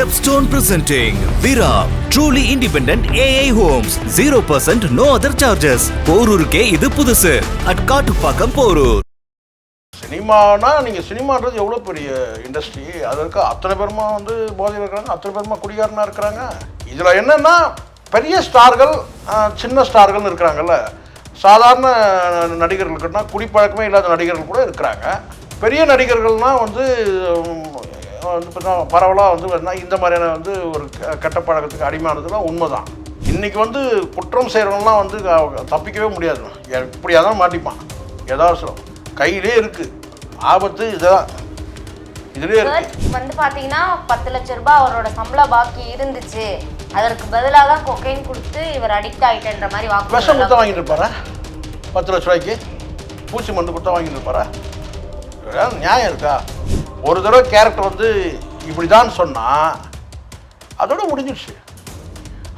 Stepstone presenting Vira truly independent AI homes. 0% no other charges. போரூருக்கே இது புதுசு. at Kattupakkam Porur. சினிமானா நீங்கள் சினிமான்றது எவ்வளோ பெரிய இண்டஸ்ட்ரி அதற்கு அத்தனை பேருமா வந்து போதையில் இருக்கிறாங்க? அத்தனை பேருமா குடிகாரனா இருக்கிறாங்க? இதில் என்னென்னா பெரிய ஸ்டார்கள் சின்ன ஸ்டார்கள்னு இருக்கிறாங்கல்ல. சாதாரண நடிகர்களுக்குன்னா குடிப்பழக்கமே இல்லாத நடிகர்கள் கூட இருக்கிறாங்க. பெரிய நடிகர்கள்னால் வந்து வந்து பார்த்தா பரவலாக வந்து பார்த்தீங்கன்னா இந்த மாதிரியான வந்து ஒரு கெட்ட பழக்கத்துக்கு அடிமானதுலாம் உண்மைதான். இன்னைக்கு வந்து குற்றம் செய்கிறவங்களாம் வந்து தப்பிக்கவே முடியாது. எப்படியா தான் மாட்டிப்பான். ஏதாவது சொல்லும் கையிலே இருக்குது ஆபத்து இதெல்லாம். இதுலேயே வந்து பாத்தீங்கன்னா பத்து லட்ச ரூபாய் அவரோட சம்பள பாக்கி இருந்துச்சு. அதற்கு பதிலாக தான் கொக்கைன் கொடுத்து இவர் அடிக்ட் ஆயிட்டேன்ற மாதிரி விஷம் கொடுத்தா வாக்கு வாங்கிட்டு இருப்பாரா? பத்து லட்ச ரூபாய்க்கு? பூச்சி மருந்து கொடுத்தா வாங்கிட்டு இருப்பாரா? நியாயம் இருக்கா? ஒரு தடவை கேரக்டர் வந்து இப்படி தான் சொன்னால் அதோட முடிஞ்சிடுச்சு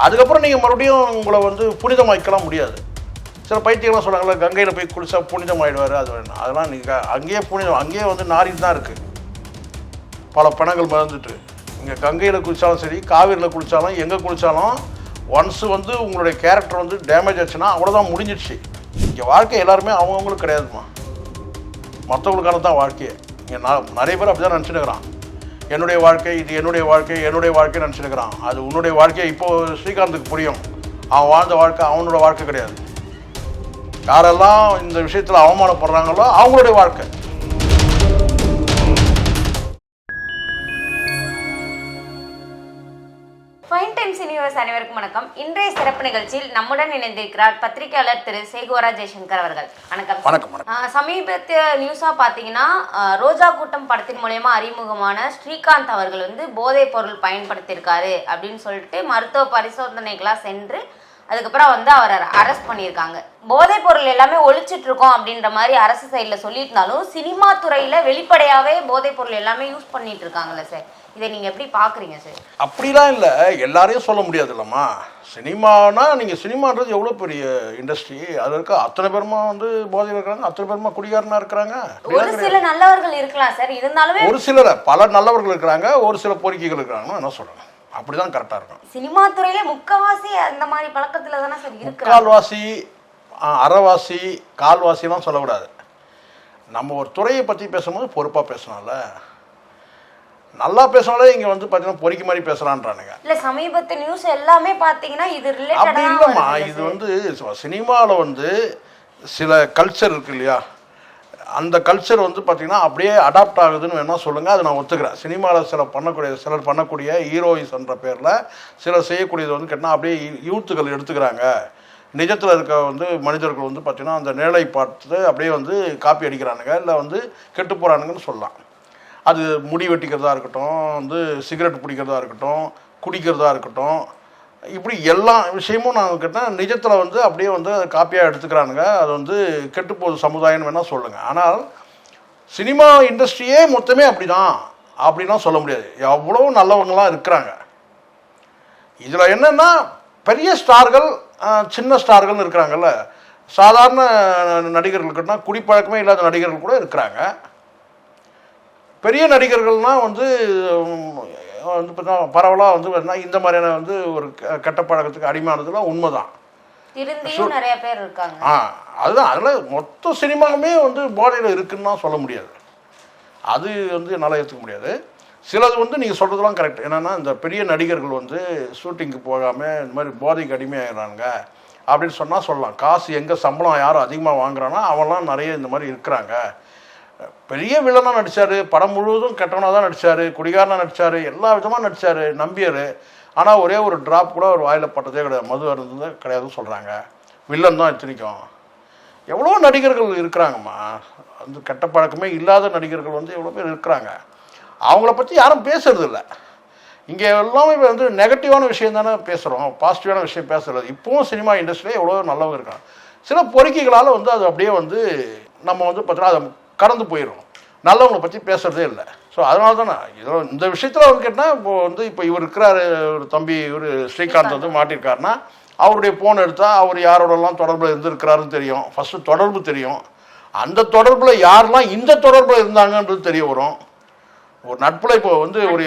அதுக்கப்புறம் நீங்கள் மறுபடியும் உங்களை வந்து புனிதமாக்கலாம் முடியாது. சில பைத்தியம்லாம் சொல்கிறாங்களே கங்கையில் போய் குளிச்சா புனிதமாயிடுவார் அது வேணும் அதெல்லாம் நீங்கள் அங்கேயே புனிதம் அங்கேயே வந்து நாரில் தான் இருக்குது பல பணங்கள் மறந்துட்டு. இங்கே கங்கையில் குளித்தாலும் சரி காவிரியில் குளித்தாலும் எங்கே குளித்தாலும் ஒன்ஸ் வந்து உங்களுடைய கேரக்டர் வந்து டேமேஜ் ஆச்சுன்னா அவ்வளோதான் முடிஞ்சிடுச்சு இங்கே வாழ்க்கை எல்லாருமே அவங்கவுங்களுக்கு கிடையாதுமா மற்றவங்களுக்கான தான் வாழ்க்கையை. நிறைய பேர் அப்படி தான் நினச்சினுக்கிறான் என்னுடைய வாழ்க்கை இது என்னுடைய வாழ்க்கை என்னுடைய வாழ்க்கை நினச்சிருக்கிறான் அது உன்னுடைய வாழ்க்கையை இப்போது ஸ்ரீகாந்துக்கு புரியும். அவன் வாழ்ந்த வாழ்க்கை அவனோட வாழ்க்கை கிடையாது. யாரெல்லாம் இந்த விஷயத்தில் அவமானப்படுறாங்களோ அவங்களுடைய வாழ்க்கை. யூனிவர்ஸ் அனைவருக்கும் வணக்கம். இன்றைய சிறப்பு நிகழ்ச்சியில் நம்முடன் இணைந்திருக்கிறார் பத்திரிகையாளர் திரு சேகுவரா ஜெய்சங்கர் அவர்கள். வணக்கம். வணக்கம், சமீபத்திய நியூஸா பாத்தீங்கன்னா ரோஜா கூட்டம் படத்தின் மூலயமா அறிமுகமான ஸ்ரீகாந்த் அவர்கள் வந்து போதைப் பொருள் பயன்படுத்தியிருக்காரு அப்படின்னு சொல்லிட்டு மருத்துவ பரிசோதனைகளா சென்று அதுக்கப்புறம் வந்து அவரை அரெஸ்ட் பண்ணியிருக்காங்க. போதைப் பொருள் எல்லாமே ஒழிச்சிட்டு இருக்கோம் அப்படின்ற மாதிரி அரசு சைடில் சொல்லியிருந்தாலும் சினிமா துறையில வெளிப்படையாவே போதைப் பொருள் எல்லாமே யூஸ் பண்ணிட்டு இருக்காங்கல்ல சார் இதை நீங்க எப்படி பாக்குறீங்க சார் அப்படிலாம் இல்லை. எல்லாரையும் சொல்ல முடியாது இல்லைம்மா சினிமானா நீங்கள் சினிமான்றது எவ்வளோ பெரிய இண்டஸ்ட்ரி அது இருக்க அத்தனை பேருமா வந்து போதையில் இருக்கிறாங்க அத்தனை பேருமா குடிகாரனா இருக்கிறாங்க? ஒரு சில நல்லவர்கள் இருக்கலாம் சார் இருந்தாலுமே ஒரு சிலர் பல நல்லவர்கள் இருக்கிறாங்க ஒரு சில பொறுக்கிகள் இருக்கிறாங்கன்னு என்ன சொல்கிறேன் அப்படி தான் கரெக்டாக இருக்கும் சினிமா துறையில முக்கவாசி அந்த மாதிரி பழக்கத்துல தானே சார் இருக்கிறாங்க? முக்கால்வாசி ஆ, அரைவாசி கால்வாசிலாம் சொல்லக்கூடாது. நம்ம ஒரு துறையை பற்றி பேசும்போது பொறுப்பாக பேசணும்ல. நல்லா பேசினாலே இங்கே வந்து பார்த்தீங்கன்னா பொறுக்கி மாதிரி பேசுகிறான்றானுங்க இல்ல சமீபத்து நியூஸ் எல்லாமே பாத்தீங்கன்னா இது அப்படி இல்லைம்மா இது வந்து சினிமாவில் வந்து சில கல்ச்சர் இருக்கு இல்லையா? அந்த கல்ச்சர் வந்து பார்த்தீங்கன்னா அப்படியே அடாப்ட் ஆகுதுன்னு வேணால் சொல்லுங்கள் அதை நான் ஒத்துக்கிறேன். சினிமாவில் சில பண்ணக்கூடிய சிலர் பண்ணக்கூடிய ஹீரோயிஸ்ன்ற பேரில் சிலர் செய்யக்கூடியது வந்து கேட்டால் அப்படியே யூத்துக்கள் எடுத்துக்கிறாங்க. நிஜத்தில் இருக்க வந்து மனிதர்கள் வந்து பார்த்திங்கன்னா அந்த நிழலை பார்த்து அப்படியே வந்து காப்பி அடிக்கிறானுங்க இல்லை வந்து கெட்டு போகிறானுங்கன்னு சொல்லலாம். அது முடி வெட்டிக்கிறதா இருக்கட்டும் வந்து சிகரெட் பிடிக்கிறதா இருக்கட்டும் குடிக்கிறதா இருக்கட்டும் இப்படி எல்லா விஷயமும் நான் கேட்டால் நிஜத்தில் வந்து அப்படியே வந்து காப்பியாக எடுத்துக்கிறானுங்க. அது வந்து கெட்டுப்போகுது சமுதாயம்னு வேணால் சொல்லுங்கள் ஆனால் சினிமா இண்டஸ்ட்ரியே மொத்தமே அப்படி தான் அப்படின்லாம் சொல்ல முடியாது. எவ்வளோ நல்லவங்களாம் இருக்கிறாங்க. இதில் என்னென்னா பெரிய ஸ்டார்கள் சின்ன ஸ்டார்கள்னு இருக்கிறாங்கல்ல. சாதாரண நடிகர்களுக்குன்னா குடிப்பழக்கமே இல்லாத நடிகர்கள் கூட இருக்கிறாங்க. பெரிய நடிகர்கள்னால் வந்து வந்து பார்த்தா பரவலாக வந்து பார்த்தீங்கன்னா இந்த மாதிரியான வந்து ஒரு கெட்ட பழக்கத்துக்கு அடிமானதுலாம் உண்மைதான். திருந்தியும் நிறைய பேர் இருக்காங்க. ஆ அதுதான். அதில் மொத்த சினிமாவுமே வந்து போதையில் இருக்குன்னு தான் சொல்ல முடியாது. அது வந்து என்னால் ஏற்றுக்க முடியாது. சிலது வந்து நீங்கள் சொல்கிறதுலாம் கரெக்ட். என்னென்னா இந்த பெரிய நடிகர்கள் வந்து ஷூட்டிங்க்கு போகாமல் இந்த மாதிரி போதைக்கு அடிமையாகிறாங்க அப்படின்னு சொன்னால் சொல்லலாம். காசு எங்கே சம்பளம் யாரும் அதிகமாக வாங்குறானோ அவன்லாம் நிறைய இந்த மாதிரி இருக்கிறாங்க. பெரிய வில்லனாக நடித்தார் படம் முழுவதும் கெட்டவனாக தான் நடித்தார் குடிகாரனாக நடித்தார் எல்லா விதமாக நடித்தார் நம்பியார். ஆனால் ஒரே ஒரு ட்ராப் கூட அவர் வாயில் பட்டதே கிடையாது. மது அருந்தது கிடையாதுன்னு சொல்கிறாங்க வில்லன் தான் இத்தனைக்கும். எவ்வளோ நடிகர்கள் இருக்கிறாங்கம்மா. அந்த கெட்ட பழக்கமே இல்லாத நடிகர்கள் வந்து எவ்வளோ பேர் இருக்கிறாங்க. அவங்கள பற்றி யாரும் பேசுறதில்ல இங்கே எல்லாமே வந்து நெகட்டிவான விஷயம் தானே பேசுகிறோம் பாசிட்டிவான விஷயம் பேசுறது. இப்போவும் சினிமா இண்டஸ்ட்ரியில் எவ்வளோ நல்லவங்க இருக்காங்க. சில பொறுக்கிகளால் வந்து அது அப்படியே வந்து நம்ம வந்து பார்த்தோன்னா அதை கடந்து போயிடும் நல்லவங்களை பற்றி பேசுகிறதே இல்லை. ஸோ அதனால தான் இதில் இந்த விஷயத்தில் வந்து கேட்டால் இப்போ வந்து இப்போ இவர் இருக்கிறாரு ஒரு தம்பி இவர் ஸ்ரீகாந்த் வந்து மாட்டியிருக்காருன்னா அவருடைய ஃபோன் எடுத்தால் அவர் யாரோடலாம் தொடர்பில் இருந்திருக்கிறாருன்னு தெரியும். ஃபஸ்ட்டு தொடர்பு தெரியும். அந்த தொடர்பில் யாரெல்லாம் இந்த தொடர்பில் இருந்தாங்கன்றது தெரிய வரும். ஒரு நட்புல இப்போ வந்து ஒரு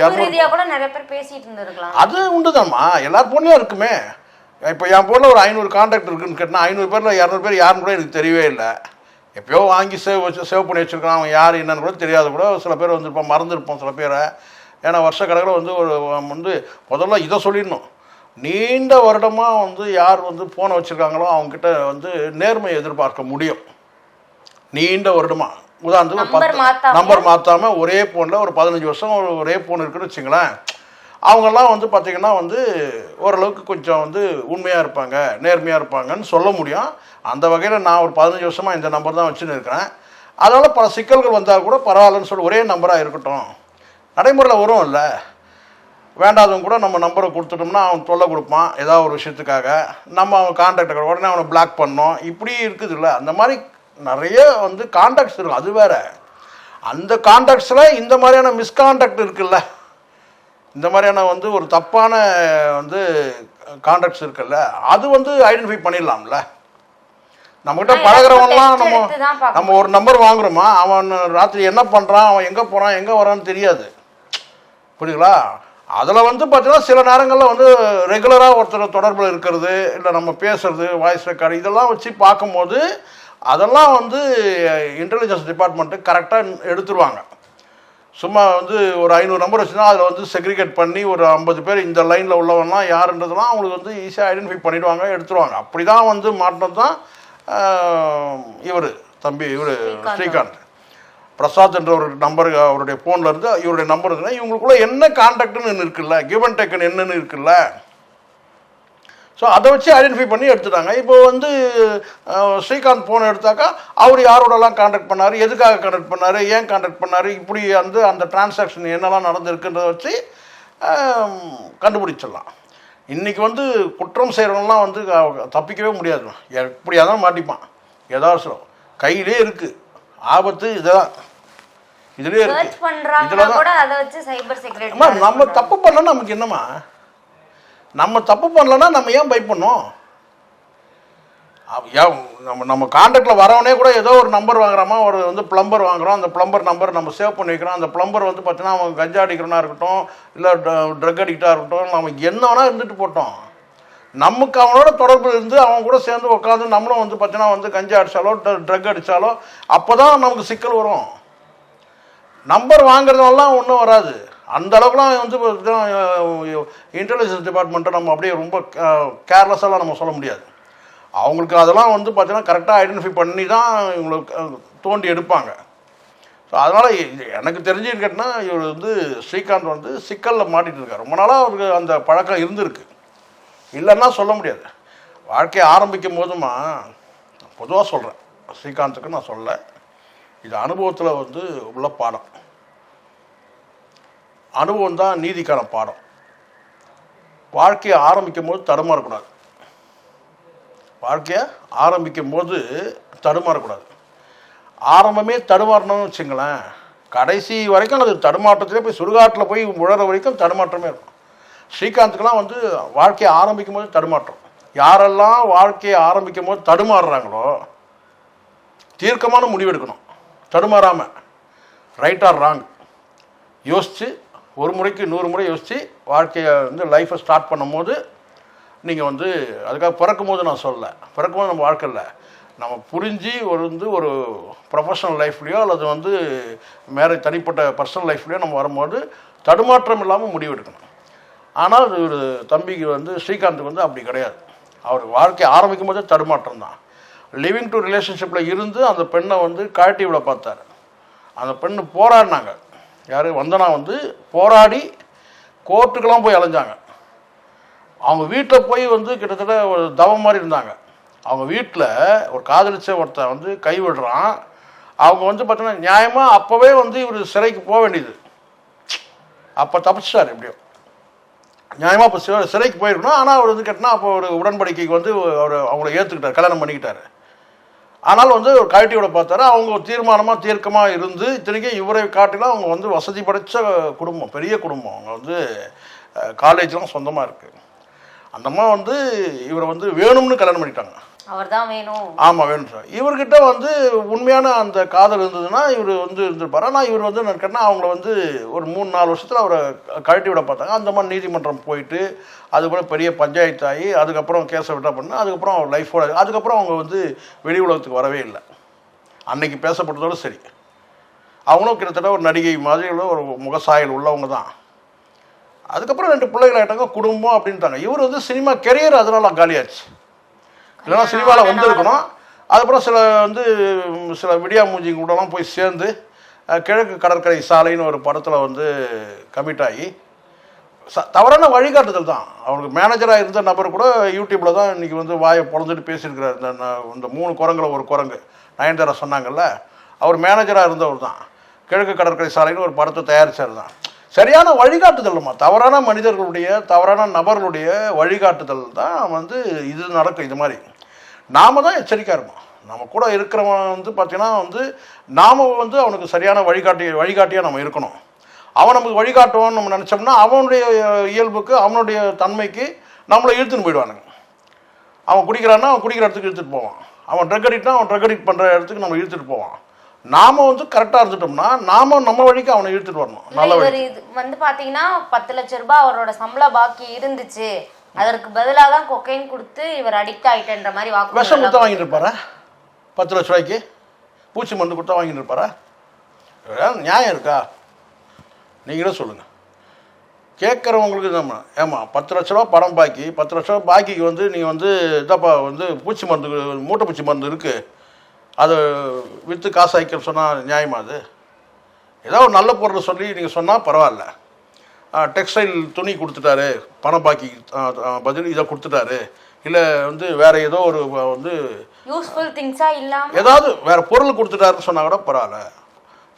அது உண்டுதாம்மா எல்லார் போன்லையும் இருக்குமே. இப்போ என் போனில் ஒரு ஐநூறு கான்டாக்ட் இருக்குன்னு கேட்டால் ஐநூறு பேரில் இரநூறு பேர் யாருன்னு கூட எனக்கு தெரியவே இல்லை. எப்பயோ வாங்கி சேவ் வச்சு சேவ் பண்ணி வச்சுருக்கான் அவன் யார் என்னன்னு கூட தெரியாது கூட சில பேர் வந்திருப்பான் மறந்துருப்போம் சில பேரை. ஏன்னா வருஷ கணக்கில் வந்து ஒரு வந்து முதல்ல இதை சொல்லிடணும். நீண்ட வருடமாக வந்து யார் வந்து ஃபோனை வச்சுருக்காங்களோ அவங்ககிட்ட வந்து நேர்மையை எதிர்பார்க்க முடியும். நீண்ட வருடமா. உதாரணத்துக்கு பத்து? நம்பர் மாற்றாம ஒரே ஃபோனில் ஒரு பதினஞ்சு வருஷம் ஒரு ஒரே ஃபோன் இருக்குன்னு வச்சுங்களேன். அவங்கெல்லாம் வந்து பார்த்திங்கன்னா வந்து ஓரளவுக்கு கொஞ்சம் வந்து உண்மையாக இருப்பாங்க நேர்மையாக இருப்பாங்கன்னு சொல்ல முடியும். அந்த வகையில் நான் ஒரு பதினஞ்சு வருஷமாக இந்த நம்பர் தான் வச்சுன்னு இருக்கிறேன். அதனால் பல சிக்கல்கள் வந்தால் கூட பரவாயில்லன்னு சொல்லி ஒரே நம்பராக இருக்கட்டும். நடைமுறையில் வரும் இல்லை. வேண்டாதவங்க கூட நம்ம நம்பரை கொடுத்துட்டோம்னா அவன் தொல்லை கொடுப்பான் ஏதாவது ஒரு விஷயத்துக்காக. நம்ம அவன் கான்டாக்ட் உடனே அவனை பிளாக் பண்ணோம். இப்படி இருக்குது இல்லை. அந்த மாதிரி நிறைய வந்து கான்டாக்ட்ஸ் இருக்கும் அது வேற. அந்த கான்டாக்ட்ஸில் இந்த மாதிரியான மிஸ்கான்டாக்ட் இருக்குல்ல. இந்த மாதிரியான வந்து ஒரு தப்பான வந்து கான்டாக்ட்ஸ் இருக்குல்ல. அது வந்து ஐடென்டிஃபை பண்ணிடலாம்ல. நம்மகிட்ட பழகுறவன்லாம் நம்ம. நம்ம ஒரு நம்பர் வாங்குறோமா? அவன் ராத்திரி என்ன பண்ணுறான் அவன் எங்கே போகிறான் எங்கே வரான்னு தெரியாது. புரியுங்களா அதில் வந்து பார்த்தீங்கன்னா சில நேரங்களில் வந்து ரெகுலராக ஒருத்தர் தொடர்பில் இருக்கிறது இல்லை நம்ம பேசுறது வாய்ஸ் ரெக்கார்டு இதெல்லாம் வச்சு பார்க்கும்போது அதெல்லாம் வந்து இன்டெலிஜென்ஸ் டிபார்ட்மெண்ட்டு கரெக்டாக எடுத்துருவாங்க. சும்மா வந்து ஒரு ஐநூறு நம்பர் வச்சுன்னா அதில் வந்து செக்ரிகேட் பண்ணி ஒரு ஐம்பது பேர் இந்த லைனில் உள்ளவன்லாம் யாருன்றதெல்லாம் அவங்களுக்கு வந்து ஈஸியாக ஐடென்டிஃபை பண்ணிடுவாங்க எடுத்துருவாங்க. அப்படி தான் வந்து மாட்டினது தான் இவர் தம்பி இவர் ஸ்ரீகாந்த். பிரசாத் என்ற ஒரு நம்பர் அவருடைய ஃபோனில் இருந்து இவருடைய நம்பர் இருக்குன்னா இவங்களுக்குள்ள என்ன கான்டாக்ட்னு இருக்குல்ல கிவ் அண்ட் டேக்கன் என்னன்னு இருக்குல்ல. ஸோ அதை வச்சு ஐடென்டிஃபை பண்ணி எடுத்துட்டாங்க. இப்போ வந்து ஸ்ரீகாந்த் ஃபோன் எடுத்தாக்கா அவர் யாரோடலாம் காண்டாக்ட் பண்ணார் எதுக்காக காண்டாக்ட் பண்ணார் ஏன் காண்டாக்ட் பண்ணார் இப்படி வந்து அந்த டிரான்சாக்ஷன் என்னெல்லாம் நடந்திருக்குன்றத வச்சு கண்டுபிடிச்சிடலாம். இன்றைக்கி வந்து குற்றம் செய்கிறவங்களாம் வந்து தப்பிக்கவே முடியாது. எப்படியா தான் மாட்டிப்பான். ஏதாவது சொல்லும் கையிலே இருக்குது ஆபத்து இதுதான். இதுலேயே செக்யூரிட்டி நம்ம தப்பு பண்ணா நமக்கு என்னம்மா? நம்ம தப்பு பண்ணலன்னா நம்ம ஏன் பயப்படணும்? அவ- ஏன் நம்ம நம்ம காண்டாக்டில் வரவனே கூட ஏதோ ஒரு நம்பர் வாங்குறோமா ஒரு வந்து ப்ளம்பர் வாங்குறோம் அந்த ப்ளம்பர் நம்பர் நம்ம சேவ் பண்ணி வைக்கிறோம் அந்த ப்ளம்பர் வந்து பார்த்தீங்கன்னா அவன் கஞ்சா அடிக்கிறனா இருக்கட்டும் இல்லை ட்ரக் அடிக்டாக இருக்கட்டும் நம்ம என்ன வேணால் இருந்துட்டு போட்டோம் நமக்கு அவனோட தொடர்பு இருந்து அவன் கூட சேர்ந்து உட்காந்து நம்மளும் வந்து பார்த்தீங்கன்னா வந்து கஞ்சா அடித்தாலோ ட்ரக் அடித்தாலோ அப்போ தான் நமக்கு சிக்கல் வரும். நம்பர் வாங்குறதெல்லாம் ஒன்றும் வராது. அந்த அளவுக்குலாம் வந்து இன்டெலிஜென்ஸ் டிபார்ட்மெண்ட்டை நம்ம அப்படியே ரொம்ப கேர்லெஸ்ஸெல்லாம் நம்ம சொல்ல முடியாது. அவங்களுக்கு அதெல்லாம் வந்து பார்த்தீங்கன்னா கரெக்டாக ஐடென்டிஃபை பண்ணி தான் இவங்களுக்கு தோண்டி எடுப்பாங்க. ஸோ அதனால் எனக்கு தெரிஞ்சு கேட்டினா இவர் வந்து ஸ்ரீகாந்த் வந்து சிக்கலில் மாட்டிகிட்டு இருக்கார் ரொம்ப நாளாக அவருக்கு அந்த பழக்கம் இருந்திருக்கு. இல்லைன்னா சொல்ல முடியாது. வாழ்க்கையை ஆரம்பிக்கும் போதுமா பொதுவாக சொல்கிறேன் ஸ்ரீகாந்துக்கு நான் சொல்ல இது அனுபவத்தில் வந்து உள்ள பாடம். அனுபவம் தான் நீதிக்கான பாடம். வாழ்க்கையை ஆரம்பிக்கும் போது தடுமாறக்கூடாது. வாழ்க்கையை ஆரம்பிக்கும் போது தடுமாறக்கூடாது. ஆரம்பமே தடுமாறணும்னு வச்சுங்களேன் கடைசி வரைக்கும் அது தடுமாற்றத்திலே போய் சுடுகாட்டில் போய் உழற வரைக்கும் தடுமாற்றமே இருக்கும். ஸ்ரீகாந்துக்கெல்லாம் வந்து வாழ்க்கையை ஆரம்பிக்கும் போது தடுமாற்றம். யாரெல்லாம் வாழ்க்கையை ஆரம்பிக்கும் போது தடுமாறுறாங்களோ தீர்க்கமான முடிவெடுக்கணும். தடுமாறாமல் ரைட் ஆர் ராங் யோசித்து ஒரு முறைக்கு நூறு முறை யோசித்து வாழ்க்கையை வந்து லைஃப்பை ஸ்டார்ட் பண்ணும்போது நீங்கள் வந்து அதுக்காக பிறக்கும் போது நான் சொல்ல பிறக்கும் போது நம்ம வாழ்க்கை இல்லை நம்ம புரிஞ்சு ஒரு வந்து ஒரு ப்ரொஃபஷனல் லைஃப்லேயோ அல்லது வந்து மேரேஜ் தனிப்பட்ட பர்சனல் லைஃப்லேயோ நம்ம வரும்போது தடுமாற்றம் இல்லாமல் முடிவெடுக்கணும் ஆனால் ஒரு தம்பிக்கு வந்து ஸ்ரீகாந்த் வந்து அப்படி கிடையாது. அவர் வாழ்க்கை ஆரம்பிக்கும் போதே தடுமாற்றம் தான். லிவிங் டு ரிலேஷன்ஷிப்பில் இருந்து அந்த பெண்ணை வந்து கழட்டி விட பார்த்தாரு. அந்த பெண்ணு போராடினாங்க. யார்? வந்தனா வந்து போராடி கோர்ட்டுக்கெல்லாம் போய் அலைஞ்சாங்க. அவங்க வீட்டில் போய் வந்து கிட்டத்தட்ட ஒரு தவம் மாதிரி இருந்தாங்க. அவங்க வீட்டில் ஒரு காதலிச்ச ஒருத்தன் வந்து கைவிடுறான் அவங்க வந்து பார்த்தீங்கன்னா நியாயமாக அப்போவே வந்து இவர் சிறைக்கு போக வேண்டியது. அப்போ தப்பிச்சிட்டார் எப்படியோ. நியாயமாக இப்போ சிறை சிறைக்கு போயிருக்கணும். ஆனால் அவர் வந்து கேட்டினா அப்போ ஒரு உடன்படிக்கைக்கு வந்து அவர் அவங்கள ஏற்றுக்கிட்டார் கல்யாணம் பண்ணிக்கிட்டார். ஆனால் வந்து ஒரு கழட்டியோட பார்த்தாரு. அவங்க தீர்மானமாக தீர்க்கமாக இருந்து இத்தனைக்கும் இவரை காட்டிலும் அவங்க வந்து வசதி படைத்த குடும்பம் பெரிய குடும்பம். அவங்க வந்து காலேஜ்லாம் சொந்தமாக இருக்குது அந்த அம்மா வந்து இவரை வந்து வேணும்னு கல்யாணம் பண்ணிட்டாங்க. அவர் தான் வேணும். ஆமாம் வேணும் சார். இவர்கிட்ட வந்து உண்மையான அந்த காதல் இருந்ததுன்னா இவர் வந்து இருந்திருப்பார். ஆனால் இவர் வந்து என்ன கேட்டால் அவங்கள வந்து ஒரு மூணு நாலு வருஷத்தில் அவரை கழட்டி விட பார்த்தாங்க. அந்த மாதிரி நீதிமன்றம் போயிட்டு அதுக்கப்புறம் பெரிய பஞ்சாயத்து ஆகி அதுக்கப்புறம் கேஸை விட்டா பண்ணு அதுக்கப்புறம் அவர் லைஃபோட அதுக்கப்புறம் அவங்க வந்து வெளி உலகத்துக்கு வரவே இல்லை. அன்னைக்கு பேசப்பட்டதோட சரி. அவங்களும் கிட்டத்தட்ட ஒரு நடிகை மாதிரி உள்ள ஒரு முகசாயல் உள்ளவங்க தான். அதுக்கப்புறம் ரெண்டு பிள்ளைகள் ஆயிட்டாங்க குடும்பம் அப்படின்ட்டாங்க. இவர் வந்து சினிமா கெரியர் அதனால காலியாச்சு. இல்லைன்னா சினிமாவில் வந்திருக்கணும். அதுக்கப்புறம் சில வந்து சில விடியா மூஞ்சி கூடலாம் போய் சேர்ந்து கிழக்கு கடற்கரை சாலைன்னு ஒரு படத்தில் வந்து கமிட் ஆகி ச தவறான வழிகாட்டுதல் தான். அவருக்கு மேனேஜராக இருந்த நபர் கூட யூடியூப்பில் தான் இன்றைக்கி வந்து வாயை பொழந்துட்டு பேசியிருக்கிறார். இந்த இந்த மூணு குரங்குல ஒரு குரங்கு. நயன்தாரா சொன்னாங்கல்ல அவர் மேனேஜராக இருந்தவர் தான். கிழக்கு கடற்கரை சாலைன்னு ஒரு படத்தை தயாரித்தார் தான். சரியான வழிகாட்டுதல்மா. தவறான மனிதர்களுடைய தவறான நபர்களுடைய வழிகாட்டுதல் தான் வந்து இது நடக்கும் இது மாதிரி. நாம தான் எச்சரிக்கையாக இருப்போம். நம்ம கூட இருக்கிறவன் வந்து பார்த்தீங்கன்னா வந்து நாம வந்து அவனுக்கு சரியான வழிகாட்டி வழிகாட்டியாக நம்ம இருக்கணும். அவன் நமக்கு வழிகாட்டுவான்னு நம்ம நினச்சோம்னா அவனுடைய இயல்புக்கு அவனுடைய தன்மைக்கு நம்மளை இழுத்துன்னு போயிடுவானுங்க. அவன் குடிக்கிறான்னா அவன் குடிக்கிற இடத்துக்கு இழுத்துட்டு போவான். அவன் ட்ரக் அடிக்ட்னா அவன் ட்ரக் அடிக்ட் பண்ணுற இடத்துக்கு நம்ம இழுத்துட்டு போவான். நாம வந்து கரெக்டாக இருந்துட்டோம்னா நாம நம்ம வழிக்கு அவனை இழுத்துட்டு வரணும். நல்ல வழி. இது வந்து பாத்தீங்கன்னா பத்து லட்ச ரூபாய் அவரோட சம்பள பாக்கி இருந்துச்சு. அதற்கு பதிலா தான் கொக்கைன் கொடுத்து இவர் அடிக்ட் ஆயிட்டேன்ற மாதிரி விஷம் வாக்குமூலம் கொடுத்தா வாங்கிட்டு இருப்பாரா? பத்து லட்ச ரூபாய்க்கு? பூச்சி மருந்து கொடுத்தா வாங்கிட்டு இருப்பாரா? நியாயம் இருக்கா? நீங்களே சொல்லுங்கள் கேட்குறவங்களுக்கு நம்ம ஏமா பத்து லட்ச ரூபா படம் பாக்கி பத்து லட்ச ரூபா பாக்கிக்கு வந்து நீங்கள் வந்து இதாப்பா வந்து பூச்சி மருந்து மூட்டை பூச்சி மருந்து இருக்குது அதை விற்று காசு ஆய்க்க சொன்னால் நியாயமா அது? ஏதாவது ஒரு நல்ல பொருளை சொல்லி நீங்கள் சொன்னால் பரவாயில்ல. டெக்ஸ்டைல் துணி கொடுத்துட்டாரு பணம் பாக்கி பதில் இதை கொடுத்துட்டாரு. இல்லை வந்து வேற ஏதோ ஒரு வந்து யூஸ்ஃபுல் திங்ஸா இல்லாம ஏதாவது வேற பொருள் கொடுத்துட்டாருன்னு சொன்னா கூட பரவாயில்ல.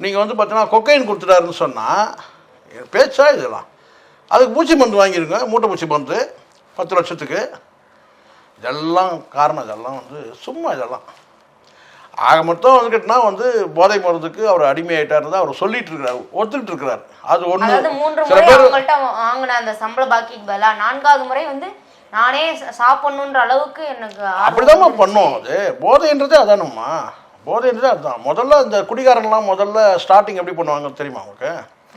நீங்கள் வந்து பார்த்தீங்கன்னா கொக்கைன் கொடுத்துட்டாருன்னு சொன்னால் பேச்சா இதெல்லாம். அதுக்கு பூச்சி மருந்து வாங்கிருங்க மூட்டை பூச்சி மருந்து பத்து லட்சத்துக்கு. இதெல்லாம் காரணம் இதெல்லாம் வந்து சும்மா இதெல்லாம். ஆக மொத்தம் வந்துக்கிட்டுனா வந்து போதை மருந்துக்கு அவர் அடிமையாயிட்டாருன்னு அவர் சொல்லிட்டு இருக்கிறார் ஒத்துக்கிட்டு இருக்கிறார் அது ஒன்று மூன்று சில முறை பேர் வாங்கின அந்த சம்பள பாக்கிக்கு பதிலா நான்காவது முறை வந்து நானே சாப்பிடணுன்ற அளவுக்கு எனக்கு அப்படிதாம்மா. பண்ணோம் அது. போதைன்றதே அதானம்மா. போதைன்றதே அதுதான் முதல்ல இந்த குடிகாரன்லாம் முதல்ல ஸ்டார்டிங் எப்படி பண்ணுவாங்க தெரியுமா உங்களுக்கு?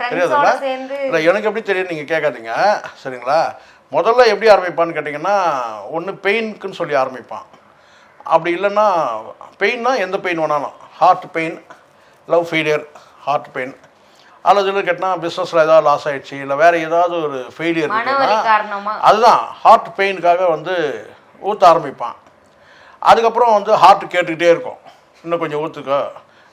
தெரியாதுல்ல? இல்லை எனக்கு எப்படி தெரியும் நீங்கள் கேட்காதீங்க. சரிங்களா? முதல்ல எப்படி ஆரம்பிப்பான்னு கேட்டிங்கன்னா ஒன்று பெயினுக்குன்னு சொல்லி ஆரம்பிப்பான். அப்படி இல்லைன்னா பெயின்னா எந்த பெயின் வேணாலும். Heart pain love failure heart pain அல்லது கேட்டால் பிஸ்னஸில் ஏதாவது லாஸ் ஆயிடுச்சு இல்லை வேறு ஏதாவது ஒரு ஃபெயிலியர் அதுதான் ஹார்ட் பெயினுக்காக வந்து ஊற்ற ஆரம்பிப்பான். அதுக்கப்புறம் வந்து ஹார்ட் கேட்டுக்கிட்டே இருக்கும். இன்னும் கொஞ்சம் ஊற்றுக்க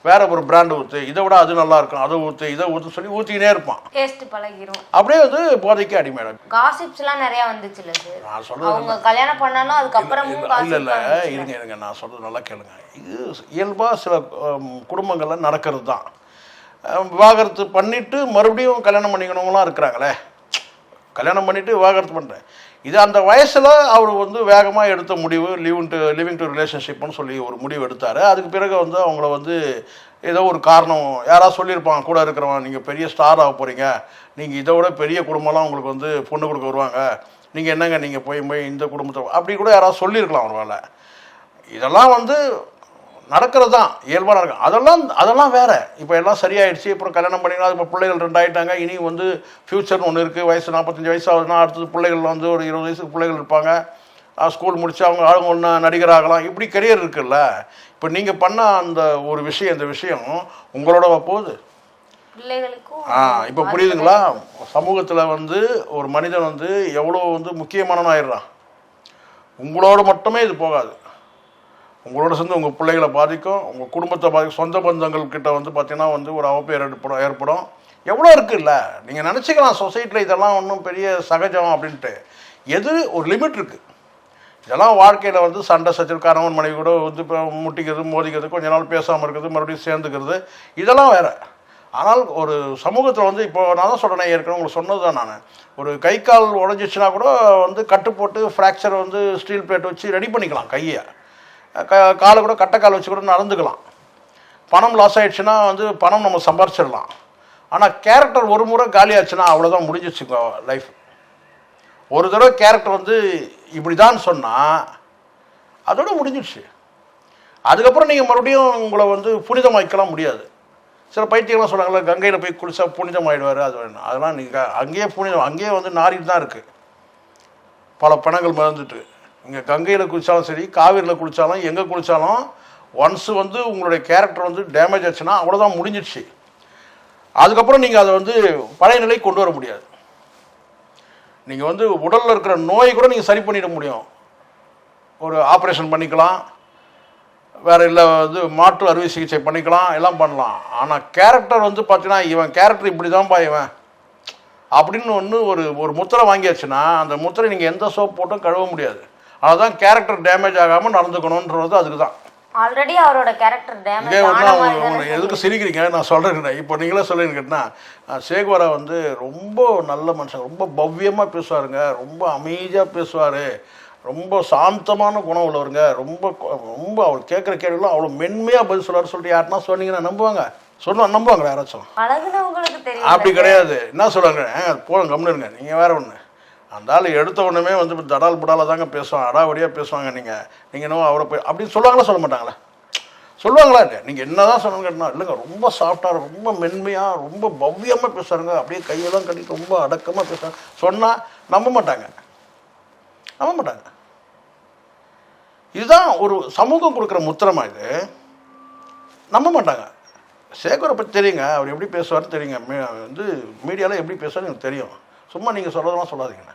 வேற ஒரு பிராண்டு ஊற்று இதை விட அது நல்லா இருக்கும் அதை ஊற்று இதை ஊற்று சொல்லி ஊற்றிக்கினே இருப்பான். டேஸ்ட் பழகிரும். அப்படியே வந்து போதைக்கு அடிமையிடும் காசிப்ஸ் எல்லாம் நிறைய வந்துச்சுல சார் நான் சொல்றது அவங்க கல்யாணம் பண்ணாலும் அதுக்கப்புறமும் இல்லை இல்லை. இருங்க இருங்க நான் சொல்கிறது நல்லா கேளுங்க. இது இயல்பாக சில ஹம், குடும்பங்கள்ல நடக்கிறது தான். விவாகரத்து பண்ணிட்டு மறுபடியும் கல்யாணம் பண்ணிக்கணுங்களாம் இருக்கிறாங்களே. கல்யாணம் பண்ணிட்டு விவாகரத்து பண்ணுறேன் இது அந்த வயசில் அவர் வந்து வேகமாக எடுத்த முடிவு லிவிங் டு லிவிங் டு ரிலேஷன்ஷிப்னு சொல்லி ஒரு முடிவு எடுத்தார். அதுக்கு பிறகு வந்து அவங்கள வந்து ஏதோ ஒரு காரணம் யாராவது சொல்லியிருப்பாங்க கூட இருக்கிறவன் நீங்கள் பெரிய ஸ்டார் ஆக போகிறீங்க நீங்கள் இதை விட பெரிய குடும்பம்லாம் உங்களுக்கு வந்து பொண்ணு கொடுக்க வருவாங்க. நீங்கள் என்னங்க நீங்கள் போய் போய் இந்த குடும்பத்தை அப்படி கூட யாராவது சொல்லியிருக்கலாம் ஒரு வேலை இதெல்லாம் வந்து நடக்கிறது தான் இயல்பாக நடக்கும் அதெல்லாம் அதெல்லாம் வேற. இப்போ எல்லாம் சரியாயிடுச்சு அப்புறம் கல்யாணம் பண்ணினா இப்போ பிள்ளைகள் ரெண்டு ஆயிட்டாங்க இனி வந்து ஃப்யூச்சர்னு ஒன்று இருக்குது வயசு நாற்பத்தஞ்சு வயசு ஆகுதுன்னா அடுத்தது பிள்ளைகள் வந்து ஒரு இருபது வயசுக்கு பிள்ளைகள் இருப்பாங்க. ஸ்கூல் முடிச்சு அவங்க அவங்க ஒன்று நடிகர் ஆகலாம். இப்படி கரியர் இருக்குல்ல. இப்போ நீங்கள் பண்ண அந்த ஒரு விஷயம் இந்த விஷயம் உங்களோட போகுது. ஆ இப்போ புரியுதுங்களா? சமூகத்தில் வந்து ஒரு மனிதன் வந்து எவ்வளோ வந்து முக்கியமானவன் ஆயிடுறான் உங்களோட மட்டுமே இது போகாது. உங்களோட சேர்ந்து உங்கள் பிள்ளைகளை பாதிக்கும் உங்கள் குடும்பத்தை பாதிக்கும் சொந்த பந்தங்கள் கிட்ட வந்து பார்த்தீங்கன்னா வந்து ஒரு அவப்பேர் ஏற்படும் ஏற்படும். எவ்வளோ இருக்குல்ல நீங்கள் நினச்சிக்கலாம் சொசைட்டியில் இதெல்லாம் ஒன்றும் பெரிய சகஜம் அப்படின்ட்டு. எது ஒரு லிமிட் இருக்குது இதெல்லாம் வாழ்க்கையில் வந்து சண்டை சச்சல் கணவன் மனைவி கூட வந்து இப்போ முட்டிக்கிறது மோதிக்கிறது கொஞ்ச நாள் பேசாமல் இருக்கிறது மறுபடியும் சேர்ந்துக்கிறது இதெல்லாம் வேறு. ஆனால் ஒரு சமூகத்தில் வந்து இப்போ நான் தான் சொல்கிறேன் ஏற்கனவே உங்களுக்கு சொன்னது தான் நான். ஒரு கை கால் உடஞ்சிச்சுன்னா கூட வந்து கட்டு போட்டு ஃப்ராக்சர் வந்து ஸ்டீல் பிளேட் வச்சு ரெடி பண்ணிக்கலாம் கையை. க காலை கூட கட்டைக்கால் வச்சு கூட நடந்துக்கலாம். பணம் லாஸ் ஆகிடுச்சுன்னா வந்து பணம் நம்ம சம்பாரிச்சிடலாம். ஆனால் கேரக்டர் ஒரு முறை காலி ஆச்சுன்னா அவ்வளோதான் முடிஞ்சிச்சுங்க லைஃப் ஒரு தடவை கேரக்டர் வந்து இப்படி தான் சொன்னால் அதோட முடிஞ்சிடுச்சு அதுக்கப்புறம் நீங்கள் மறுபடியும் உங்களை வந்து புனிதமாக்கலாம் முடியாது. சில பைத்தியங்கள்லாம் சொல்கிறாங்களே கங்கையில் போய் குளிச்சா புனிதமாயிடுவார் அது வேணும் அதெல்லாம் நீங்கள் அங்கேயே புனிதம் அங்கேயே வந்து நாரிட்டு தான் இருக்குது பல பணங்கள் மறந்துட்டு இங்கே கங்கையில் குளித்தாலும் சரி காவிரியில் குளித்தாலும் எங்கே குளித்தாலும் ஒன்ஸ் வந்து உங்களுடைய கேரக்டர் வந்து டேமேஜ் ஆச்சுன்னா அவ்வளோதான் முடிஞ்சிடுச்சு. அதுக்கப்புறம் நீங்கள் அதை வந்து பழைய நிலை கொண்டு வர முடியாது. நீங்கள் வந்து உடலில் இருக்கிற நோயை கூட நீங்கள் சரி பண்ணிட முடியும். ஒரு ஆப்ரேஷன் பண்ணிக்கலாம். வேற இல்லை வந்து மாற்று அறுவை சிகிச்சை பண்ணிக்கலாம் எல்லாம் பண்ணலாம். ஆனால் கேரக்டர் வந்து பார்த்தீங்கன்னா இவன் கேரக்டர் இப்படி தான்ப்பா இவன். அப்படின்னு ஒன்று ஒரு ஒரு முத்திரை வாங்கியாச்சுன்னா அந்த முத்திரை நீங்கள் எந்த சோப் போட்டும் கழுவ முடியாது. அதுதான் கேரக்டர் டேமேஜ் ஆகாமல் நடந்துக்கணுன்றது அதுக்கு தான் ஆல்ரெடி அவரோட கேரக்டர் டேமேஜ் எதுக்கு சிரிக்கிறீங்க? நான் சொல்கிறேன் இப்போ நீங்களே சொல்லுங்க கேட்டினா சேகுவரா வந்து ரொம்ப நல்ல மனுஷன். ரொம்ப பவ்யமாக பேசுவாருங்க. ரொம்ப அமைதியாக பேசுவார். ரொம்ப சாந்தமான குணம் உள்ளவருங்க. ரொம்ப ரொம்ப அவர் கேட்குற கேள்விலாம் அவ்வளோ மென்மையாக பதில் சொல்லுவார் சொல்லிட்டு யாருன்னா சொன்னீங்கன்னா நம்புவாங்க. சொன்னா நம்புவாங்க யாராச்சும்? அப்படி கிடையாது. என்ன சொல்கிறாங்க போதும் கம்முனுங்க நீங்கள் வேற ஒன்று அந்த ஆள் எடுத்த உடனே வந்து தடால் புடால தாங்க பேசுவாங்க அடாவடியாக பேசுவாங்க நீங்கள் நீங்கள் என்னவோ அவரை போய் அப்படின்னு சொல்லுவாங்களா சொல்ல மாட்டாங்களா? சொல்லுவாங்களா இல்லை நீங்கள் என்ன தான் சொல்லணும்னு கேட்டால் இல்லைங்க ரொம்ப சாஃப்டாக ரொம்ப மென்மையாக ரொம்ப பவ்யமாக பேசுகிறாங்க அப்படியே கையெல்லாம் கட்டிட்டு ரொம்ப அடக்கமாக பேசுகிறாங்க சொன்னால் நம்ப மாட்டாங்க. நம்ப மாட்டாங்க. இதுதான் ஒரு சமூகம் கொடுக்குற முத்திரமா இது? நம்ப மாட்டாங்க. சேகரை பற்றி தெரியுங்க அவர் எப்படி பேசுவார்னு தெரியுங்க. மீ வந்து மீடியாவில் எப்படி பேசுவார்னு எனக்கு தெரியும். சும்மா நீங்கள் சொல்கிறதெல்லாம் சொல்லாதீங்கண்ணே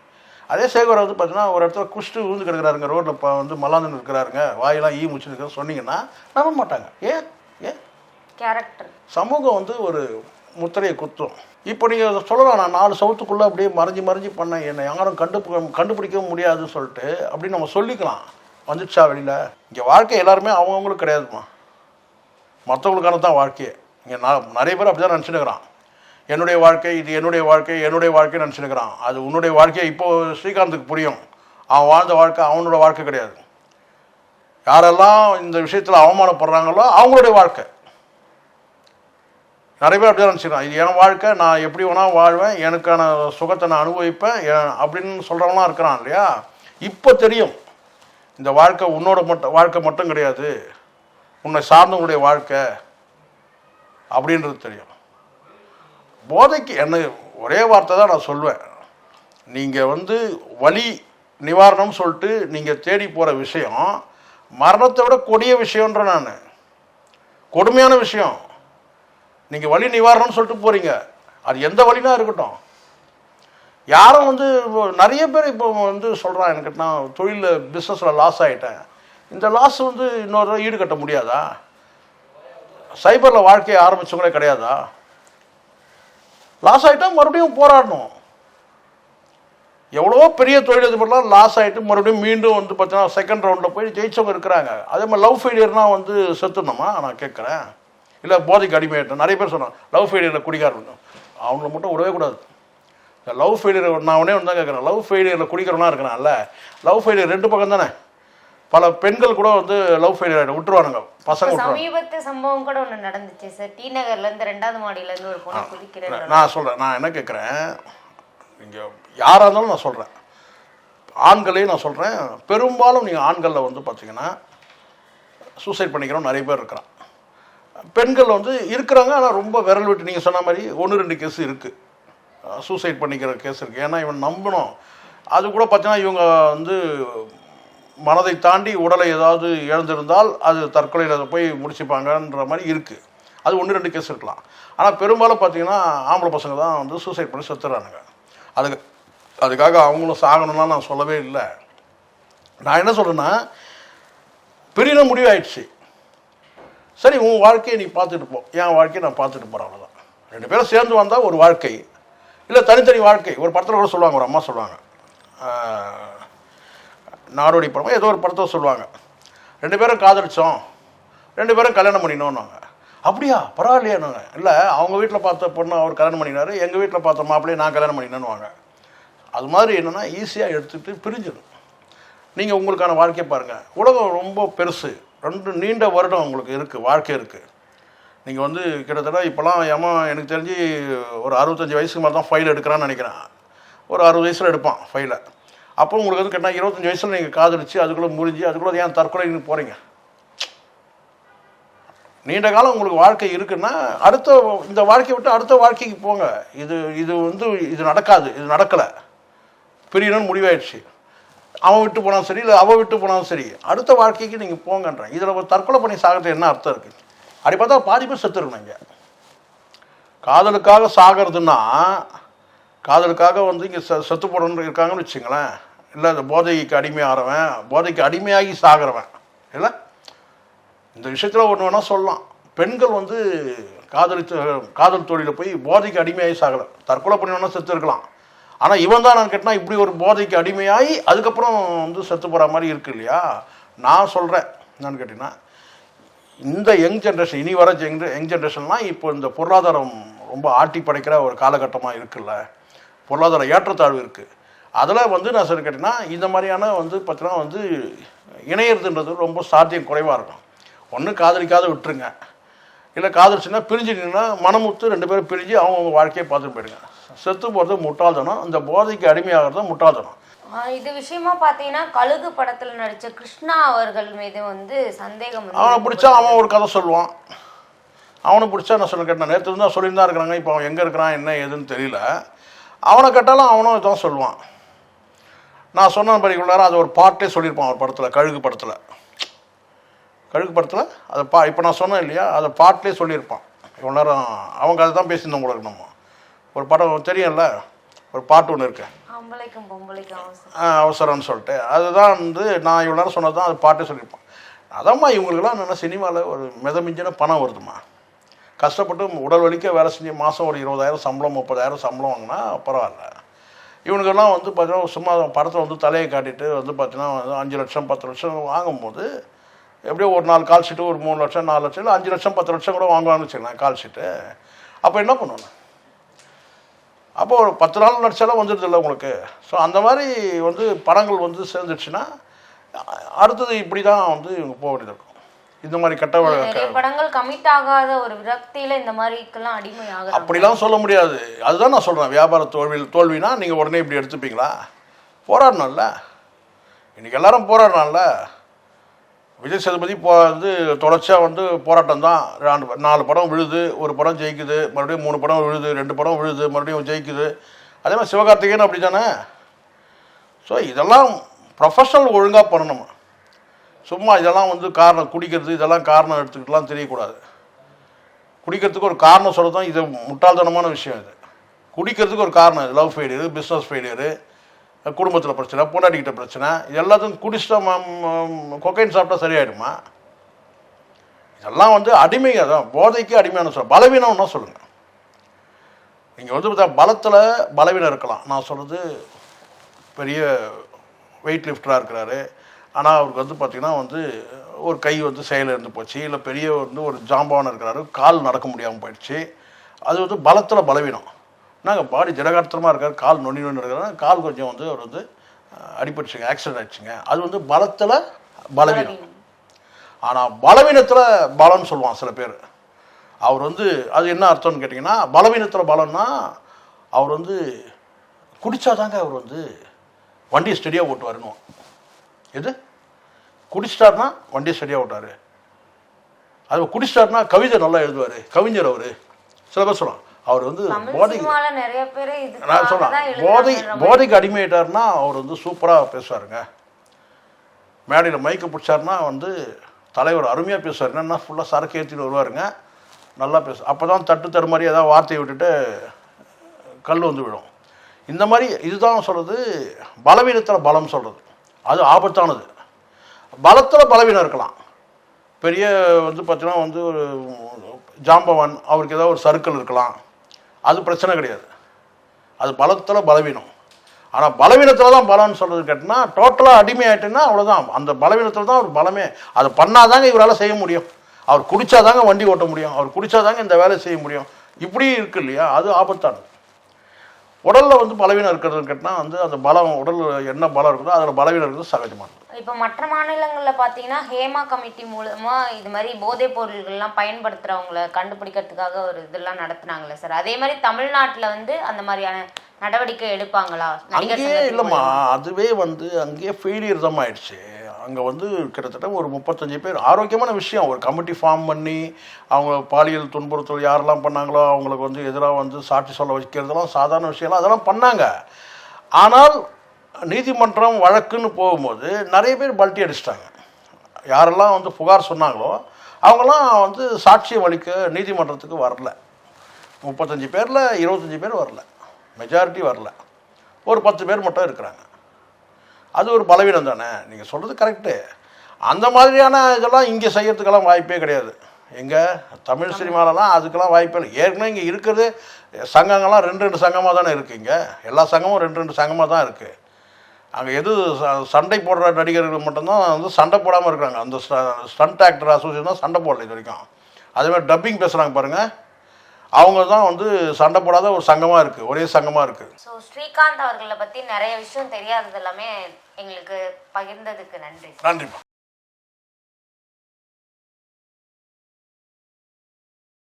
அதே சேகரை வந்து பார்த்தீங்கன்னா ஒரு இடத்துல குஷ்டு விழுந்து கிடக்குறாருங்க ரோட்டில் இப்போ வந்து மல்லாந்துன்னு இருக்கிறாருங்க வாயெல்லாம் ஈ முச்சு இருக்கிற சொன்னீங்கன்னா நம்ப மாட்டாங்க. ஏன்? ஏன்? கேரக்டர் சமூகம் வந்து ஒரு முத்திரையை குத்தும். இப்போ நீங்கள் சொல்லலாம் நான் நாலு சவுத்துக்குள்ளே அப்படியே மறைஞ்சு மறைஞ்சு பண்ணேன் என்னை யாரும் கண்டு கண்டுபிடிக்கவும் முடியாதுன்னு சொல்லிட்டு அப்படின்னு நம்ம சொல்லிக்கலாம். வந்துடுச்சா வெளியில்? இங்கே வாழ்க்கை எல்லாருமே அவங்கவுங்களுக்கு கிடையாதுமா மற்றவங்களுக்கான தான் வாழ்க்கையே. இங்கே நான் நிறைய பேர் அப்படி தான் நினச்சினுக்கிறான் என்னுடைய வாழ்க்கை இது என்னுடைய வாழ்க்கை என்னுடைய வாழ்க்கை நினச்சிருக்கிறான். அது உன்னுடைய வாழ்க்கையை இப்போ ஸ்ரீகாந்துக்கு புரியும். அவன் வாழ்ந்த வாழ்க்கை அவனோட வாழ்க்கை கிடையாது. யாரெல்லாம் இந்த விஷயத்தில் அவமானப்படுறாங்களோ அவங்களுடைய வாழ்க்கை. நிறைய பேர் அப்படி நினச்சிக்கிறான் இது என் வாழ்க்கை நான் எப்படி வேணால் வாழ்வேன் எனக்கான சுகத்தை நான் அனுபவிப்பேன் அப்படின்னு சொல்கிறவங்களாம் இருக்கிறான் இல்லையா? இப்போ தெரியும். இந்த வாழ்க்கை உன்னோட மட்டும் வாழ்க்கை மட்டும் கிடையாது. உன்னை சார்ந்தவங்களுடைய வாழ்க்கை அப்படின்றது தெரியும். போதைக்கு என்ன ஒரே வார்த்தை தான் நான் சொல்வேன். நீங்கள் வந்து வலி நிவாரணம் சொல்லிட்டு நீங்கள் தேடி போகிற விஷயம் மரணத்தை விட கொடிய விஷயன்ற நான். கொடுமையான விஷயம். நீங்கள் வலி நிவாரணம்னு சொல்லிட்டு போகிறீங்க அது எந்த வழினா இருக்கட்டும். யாரும் வந்து இப்போ நிறைய பேர் இப்போ வந்து சொல்கிறான் எனக்கு நான் தொழிலில் பிஸ்னஸில் லாஸ் ஆகிட்டேன் இந்த லாஸ் வந்து இன்னொரு தடவை ஈடுகட்ட முடியாதா? சைபரில் வாழ்க்கையை ஆரம்பிச்சவங்களே கிடையாதா? லாஸ் ஆகிட்டா மறுபடியும் போராடணும். எவ்வளோ பெரிய தொழில் தொழிலதிபர்லாம் லாஸ் ஆகிட்டு மறுபடியும் மீண்டும் வந்து பார்த்தீங்கன்னா செகண்ட் ரவுண்டில் போய் ஜெயிச்சவங்க இருக்கிறாங்க. அதே மாதிரி லவ் ஃபெயிலியர்னால் வந்து செத்துணுமா நான் கேட்குறேன். இல்லை போதைக்கு அடிமையாயிட்டேன் நிறைய பேர் சொன்னாங்க லவ் ஃபெயிலியரில் குடிக்காரணும் அவங்கள மட்டும் விடவே கூடாது. லவ் ஃபெயிலியர் நான் உடனே வந்து தான் கேட்குறேன். லவ் ஃபெயிலியரில் குடிக்கிறவனா இருக்கிறான்ல. லவ் ஃபெயிலியர் ரெண்டு பக்கம் தானே பல பெண்கள் கூட வந்து லவ் ஃபெயிலியர் ஆகிடும் விட்டுருவானுங்க. பசங்க சமீபத்து சம்பவம் கூட ஒண்ணு நடந்துச்சு சார். டி நகர்ல இருந்து ரெண்டாவது மாடியில இருந்து ஒரு பொண்ணு குதிக்கிறேன் நான் சொல்கிறேன் நான் என்ன கேட்குறேன் இங்கே யாராக இருந்தாலும் நான் சொல்கிறேன் ஆண்களையும் நான் சொல்கிறேன் பெரும்பாலும் நீங்கள் ஆண்களில் வந்து பார்த்தீங்கன்னா சூசைட் பண்ணிக்கிறோம் நிறைய பேர் இருக்கிறான். பெண்கள் வந்து இருக்கிறாங்க ஆனால் ரொம்ப விரல் விட்டு நீங்கள் சொன்ன மாதிரி ஒன்று ரெண்டு கேஸ் இருக்குது சூசைட் பண்ணிக்கிற கேஸ் இருக்குது ஏன்னா இவன் நம்பணும். அது கூட பார்த்தீங்கன்னா இவங்க வந்து மனதை தாண்டி உடலை ஏதாவது இழந்திருந்தால் அது தற்கொலையில் போய் முடிச்சுப்பாங்கன்ற மாதிரி இருக்குது அது ஒன்று ரெண்டு கேஸ் இருக்கலாம். ஆனால் பெரும்பாலும் பார்த்தீங்கன்னா ஆம்பளை பசங்க தான் வந்து சூசைட் பண்ணி செத்துறானுங்க. அதுக்கு அதுக்காக அவங்களும் சாகணும்னா நான் சொல்லவே இல்லை. நான் என்ன சொல்கிறேன்னா பெரிய முடிவாயிடுச்சு. சரி உன் வாழ்க்கையை நீ பார்த்துட்டு போ. என் வாழ்க்கையை நான் பார்த்துட்டு போகிறேன் அவ்வளோதான் ரெண்டு பேரும் சேர்ந்து வந்தால் ஒரு வாழ்க்கை. இல்லை தனித்தனி வாழ்க்கை. ஒரு படத்தில் கூட சொல்லுவாங்க ஒரு அம்மா சொல்லுவாங்க. நாடோடி படமோ. ஏதோ ஒரு படத்தை சொல்லுவாங்க. ரெண்டு பேரும் காதலிச்சோம். ரெண்டு பேரும் கல்யாணம் பண்ணினோன்னாங்க அப்படியா? பரவாயில்லையானுங்க இல்லை அவங்க வீட்டில் பார்த்த பொண்ணு அவர் கல்யாணம் பண்ணினாரு. எங்கள் வீட்டில் பார்த்த மாப்பிள்ளையே நான் கல்யாணம் பண்ணினேன்னுவாங்க. அது மாதிரி என்னென்னா ஈஸியாக எடுத்துகிட்டு பிரிஞ்சிடும். நீங்கள் உங்களுக்கான வாழ்க்கையை பாருங்கள் உலகம் ரொம்ப பெருசு. ரெண்டு நீண்ட வருடம் உங்களுக்கு இருக்குது வாழ்க்கை இருக்குது நீங்கள் வந்து கிட்டத்தட்ட இப்போலாம் ஏமா எனக்கு தெரிஞ்சு ஒரு அறுபத்தஞ்சி வயசுக்கு மேலே தான் ஃபைல் எடுக்கிறான்னு நினைக்கிறேன். ஒரு அறுபது வயசில் எடுப்பான் ஃபைலை அப்போ உங்களுக்கு வந்து கேட்டால் இருபத்தஞ்சி வயசில் நீங்கள் காதலிச்சு அதுக்குள்ளே முறிஞ்சு அதுக்குள்ளே ஏன் தற்கொலைன்னு போகிறீங்க நீண்ட காலம் உங்களுக்கு வாழ்க்கை இருக்குன்னா அடுத்த இந்த வாழ்க்கையை விட்டு அடுத்த வாழ்க்கைக்கு போங்க. இது இது வந்து இது நடக்காது இது நடக்கலை. பிரியணும்னு முடிவாயிடுச்சு. அவன் விட்டு போனாலும் சரி இல்லை அவள் விட்டு போனாலும் சரி அடுத்த வாழ்க்கைக்கு நீங்கள் போங்கன்றேன். இதில் ஒரு தற்கொலை பண்ணி சாகிறது என்ன அர்த்தம் இருக்குது அப்படி பார்த்தா பாதி பேர் செத்துருக்கணும் இங்கே. காதலுக்காக சாகிறதுன்னா காதலுக்காக வந்து இங்கே செ செத்து போடணுன்னு இருக்காங்கன்னு வச்சுங்களேன். இல்லை இந்த போதைக்கு அடிமையாகிறவன் போதைக்கு அடிமையாகி சாகிறவன். இல்லை? இந்த விஷயத்தில் ஒன்று வேணால் சொல்லலாம். பெண்கள் வந்து காதலித்து காதல் தொழிலில் போய் போதைக்கு அடிமையாகி சாகலை தற்கொலை பண்ணி வேணால் செத்து இருக்கலாம். ஆனால் இவன் தான் நான் கேட்டால் இப்படி ஒரு போதைக்கு அடிமையாகி அதுக்கப்புறம் வந்து செத்து போகிற மாதிரி இருக்கு இல்லையா? நான் சொல்கிறேன் என்னன்னு கேட்டிங்கன்னா இந்த யங் ஜென்ரேஷன் இனி வர ஜெங் யங் ஜென்ரேஷன்லாம் இப்போ இந்த பொருளாதாரம் ரொம்ப ஆட்டி படைக்கிற ஒரு காலகட்டமாக இருக்குல்ல. பொருளாதார ஏற்றத்தாழ்வு இருக்குது அதில் வந்து நான் சொல்லி கேட்டிங்கன்னா இந்த மாதிரியான வந்து பார்த்தீங்கன்னா வந்து இணையறதுன்றது ரொம்ப சாத்தியம் குறைவாக இருக்கும். ஒன்று காதலிக்காத விட்டுருங்க. இல்லை காதலிச்சுன்னா பிரிஞ்சுட்டீங்கன்னா மனமுத்து ரெண்டு பேரும் பிரிஞ்சு அவங்கவுங்க வாழ்க்கையை பார்த்துட்டு போயிடுங்க. செத்து போகிறது முட்டாள்தனம் இந்த போதைக்கு அடிமையாகிறது முட்டாள்தனம். இது விஷயமா பாத்தீங்கன்னா கழுகு படத்துல நடிச்ச கிருஷ்ணா அவர்கள் மீது வந்து சந்தேகம் அவனை பிடிச்சா அவன் ஒரு கதை சொல்லுவான். அவனை பிடிச்சா நான் சொல்ல கேட்டேன் நேற்று இருந்தால் சொல்லியிருந்தா இருக்கிறாங்க இப்போ அவன் எங்கே இருக்கிறான் என்ன ஏதுன்னு தெரியல. அவனை கேட்டாலும் அவனும் இதான் சொல்லுவான். நான் சொன்ன இவ்வளோ நேரம் அது ஒரு பாட்டே சொல்லியிருப்பான் ஒரு படத்தில் கழுகு படத்தில். கழுகு படத்தில் அதை பா இப்போ நான் சொன்னேன் இல்லையா அதை பாட்டிலே சொல்லியிருப்பான். இவ்வளோ நேரம் அவங்க அதை தான் பேசியிருந்தோம் உங்களுக்கு நம்ம. ஒரு படம் தெரியும்ல ஒரு பாட்டு ஒன்று இருக்கு. ஆம்பளைக்கும் பொம்பளைக்கும் அவசரம். ஆ, அவசரம்னு சொல்லிட்டு அதுதான் வந்து நான் இவ்வளோ நேரம் சொன்னது தான் அது பாட்டே சொல்லியிருப்பேன். அதாம்மா இவங்களுக்கெல்லாம் என்னென்ன சினிமாவில் ஒரு மிதமிஞ்சின பணம் வருதுமா கஷ்டப்பட்டு உடல் வலிக்க வேலை செஞ்சு மாதம் ஒரு இருபதாயிரம் சம்பளம் முப்பதாயிரம் சம்பளம் வாங்கினா பரவாயில்ல. இவனுக்கெல்லாம் வந்து பார்த்தீங்கன்னா சும்மா படத்தை வந்து தலையை காட்டிட்டு வந்து பார்த்தீங்கன்னா அஞ்சு லட்சம் பத்து லட்சம் வாங்கும்போது எப்படியோ ஒரு நாலு கால் ஷீட்டு ஒரு மூணு லட்சம் நாலு லட்சம் இல்லை அஞ்சு லட்சம் பத்து லட்சம் கூட வாங்குவாங்கன்னு வச்சுக்கலாம் கால் ஷீட்டு அப்போ என்ன பண்ணுவேன் அப்போ ஒரு பத்து நாள் நடிச்சாலும் வந்துடுது இல்லை உங்களுக்கு. ஸோ அந்த மாதிரி வந்து படங்கள் வந்து சேர்ந்துச்சுன்னா அடுத்தது இப்படி தான் வந்து இவங்க போக வேண்டியது இருக்கும். இந்த மாதிரி கெட்ட படங்கள் கமிட் ஆகாத ஒரு விரக்தியில இந்த மாதிரிக்கெல்லாம் அடிமை ஆகுறாங்க அப்படிலாம் சொல்ல முடியாது. அதுதான் நான் சொல்கிறேன் வியாபார தோல்வியில் தோல்வினா நீங்கள் உடனே இப்படி எடுத்துப்பீங்களா? போராடணும்ல. இன்னைக்கு எல்லாரும் போராடணும்ல. விஜய் சேதுபதி போ வந்து தொடர்ச்சியாக வந்து போராட்டம் தான். ரெண்டு நாலு படம் விழுது ஒரு படம் ஜெயிக்குது மறுபடியும் மூணு படம் விழுது ரெண்டு படம் விழுது மறுபடியும் ஜெயிக்குது. அதே மாதிரி சிவகார்த்திகேயன் அப்படி தானே ஸோ இதெல்லாம் ப்ரொஃபஷனல் ஒழுங்காக பண்ணணும். சும்மா இதெல்லாம் வந்து காரணம் குடிக்கிறது இதெல்லாம் காரணம் எடுத்துக்கிட்டுலாம் தெரியக்கூடாது. குடிக்கிறதுக்கு ஒரு காரணம் சொல்ல தான் இது முட்டாள்தனமான விஷயம் இது. குடிக்கிறதுக்கு ஒரு காரணம் இது. லவ் ஃபெயிலியரு பிஸ்னஸ் ஃபெயிலியரு குடும்பத்தில் பிரச்சனை பொண்டாட்டிக்கிட்ட பிரச்சனை இது எல்லாத்தையும் குடிச்சிட்டா கொக்கைன் சாப்பிட்டா சரியாயிடுமா? இதெல்லாம் வந்து அடிமையாக தான் போதைக்கு அடிமையான சொல்ல பலவீனம்னா சொல்லுங்கள் நீங்கள் வந்து பார்த்தா பலத்தில் பலவீனம் இருக்கலாம். நான் சொல்கிறது பெரிய வெயிட் லிஃப்டராக இருக்கிறாரு. ஆனால் அவருக்கு வந்து பார்த்திங்கன்னா வந்து ஒரு கை வந்து செயல் இருந்து போச்சு. இல்லை பெரிய வந்து ஒரு ஜாம்பவான் இருக்கிறாரு. கால் நடக்க முடியாமல் போயிடுச்சு. அது வந்து பலத்தில் பலவீனம். நாங்கள் பாடி திடகாத்திரமாக இருக்கார். கால் நொண்டி நொண்டி இருக்கிறாரு. கால் கொஞ்சம் வந்து அவர் வந்து அடிபட்டுச்சுங்க ஆக்சிடென்ட் ஆயிடுச்சுங்க. அது வந்து பலத்தில் பலவீனம். ஆனால் பலவீனத்தில் பலம்னு சொல்லுவான் சில பேர். அவர் வந்து அது என்ன அர்த்தம்னு கேட்டிங்கன்னா பலவீனத்தில் பலம்னா அவர் வந்து குடித்தாதாங்க அவர் வந்து வண்டியை ஸ்டெடியாக ஓட்டுவாருன்னு எது? குடிச்சிட்டாருனா வண்டியை ஸ்டெடியாக ஓட்டாரு அது குடிச்சிட்டாருனா கவிதை நல்லா எழுதுவார். கவிஞர் அவர். சில பேர் சொல்லலாம் அவர் வந்து போதை சினிமால நிறைய பேரு நான் சொல்கிறேன் போதை. போதைக்கு அடிமையிட்டாருன்னா அவர் வந்து சூப்பராக பேசுவாருங்க. மேடையில் மைக்க பிடிச்சாருன்னா வந்து தலைவர் அருமையாக பேசுவார். என்னன்னா ஃபுல்லாக சரக்கு ஏற்றிட்டு வருவாருங்க. நல்லா பேசு அப்போ தான் தட்டு தரு மாதிரி ஏதாவது வார்த்தையை விட்டுட்டு கல் வந்து விடும் இந்த மாதிரி இதுதான் சொல்கிறது பலவீனத்தில் பலம் சொல்கிறது அது ஆபத்தானது. பலத்தில் பலவீனம் இருக்கலாம். பெரிய வந்து பார்த்தீங்கன்னா வந்து ஒரு ஜாம்பவான் அவருக்கு ஏதாவது ஒரு சர்க்கிள் இருக்கலாம். அது பிரச்சனை கிடையாது. அது பலத்தில் பலவீனம். ஆனால் பலவீனத்தில் தான் பலம்னு சொல்கிறது கேட்டினா டோட்டலாக அடிமையாயிட்டுன்னா அவ்வளோதான் அந்த பலவீனத்தில் தான் ஒரு பலமே. அதை பண்ணாதாங்க இவரால் செய்ய முடியும். அவர் குடித்தாதாங்க வண்டி ஓட்ட முடியும். அவர் குடிச்சாதாங்க இந்த வேலையை செய்ய முடியும். இப்படி இருக்கு இல்லையா? அது ஆபத்தானது. உடலில் வந்து பலவீனம் இருக்கிறது கேட்டினா வந்து அந்த பலம் உடல் என்ன பலம் இருக்குதோ அதில் பலவீனம் இருக்கிறது சகஜமானது இப்ப மற்ற மாநிலங்கள்ல பாத்தீங்கன்னா ஹேமா கமிட்டி மூலமா இது மாதிரி போதைப் பொருள்கள்லாம் பயன்படுத்துறவங்கள கண்டுபிடிக்கிறதுக்காக ஒரு இதெல்லாம் நடத்துனாங்களே சார். அதே மாதிரி தமிழ்நாட்டுல வந்து அந்த மாதிரியான நடவடிக்கை எடுப்பாங்களா? அங்கேயே இல்லைம்மா? அதுவே வந்து அங்கேயே ஃபெயிலியர் தான் ஆயிடுச்சு. அங்கே வந்து கிட்டத்தட்ட ஒரு முப்பத்தஞ்சு பேர். ஆரோக்கியமான விஷயம். ஒரு கமிட்டி ஃபார்ம் பண்ணி அவங்க பாலியல் துன்புறுத்தல் யாரெல்லாம் பண்ணாங்களோ அவங்களுக்கு வந்து எதிராக வந்து சாட்சி சொல்ல வைக்கிறதெல்லாம் சாதாரண விஷயம்லாம் அதெல்லாம் பண்ணாங்க. ஆனால் நீதிமன்றம் வழக்குன்னு போகும்போது நிறைய பேர் பல்ட்டி அடிச்சிட்டாங்க. யாரெல்லாம் வந்து புகார் சொன்னாங்களோ அவங்கெல்லாம் வந்து சாட்சியம் அளிக்க நீதிமன்றத்துக்கு வரல. முப்பத்தஞ்சு பேரில் இருபத்தஞ்சி பேர் வரல. மெஜாரிட்டி வரல. ஒரு பத்து பேர் மட்டும் இருக்கிறாங்க. அது ஒரு பலவீனம் தானே? நீங்கள் சொல்கிறது கரெக்டு அந்த மாதிரியான இதெல்லாம் இங்கே செய்யறதுக்கெல்லாம் வாய்ப்பே கிடையாது. எங்கே தமிழ் சினிமாலலாம் அதுக்கெல்லாம் வாய்ப்பே இல்லை. ஏற்கனவே இங்கே இருக்கிறது சங்கங்கள்லாம் ரெண்டு ரெண்டு சங்கமாக தானே இருக்குது இங்கே. எல்லா சங்கமும் ரெண்டு ரெண்டு சங்கமாக தான் இருக்குது அங்கே எது சண்டை போடுற நடிகர்கள் மட்டும்தான் வந்து சண்டை போடாமல் இருக்கிறாங்க. அந்த ஸ்டண்ட் ஆக்டர் அசோசியேஷன் தான் சண்டை போடல இது வரைக்கும். அதே மாதிரி டப்பிங் பேசுகிறாங்க பாருங்கள் அவங்க தான் வந்து சண்டை போடாத ஒரு சங்கமாக இருக்குது ஒரே சங்கமாக இருக்குது ஸோ ஸ்ரீகாந்த் அவர்களை பத்தி நிறைய விஷயம் தெரியாதது எல்லாமே எங்களுக்கு பகிர்ந்ததுக்கு நன்றி. நன்றிம்மா.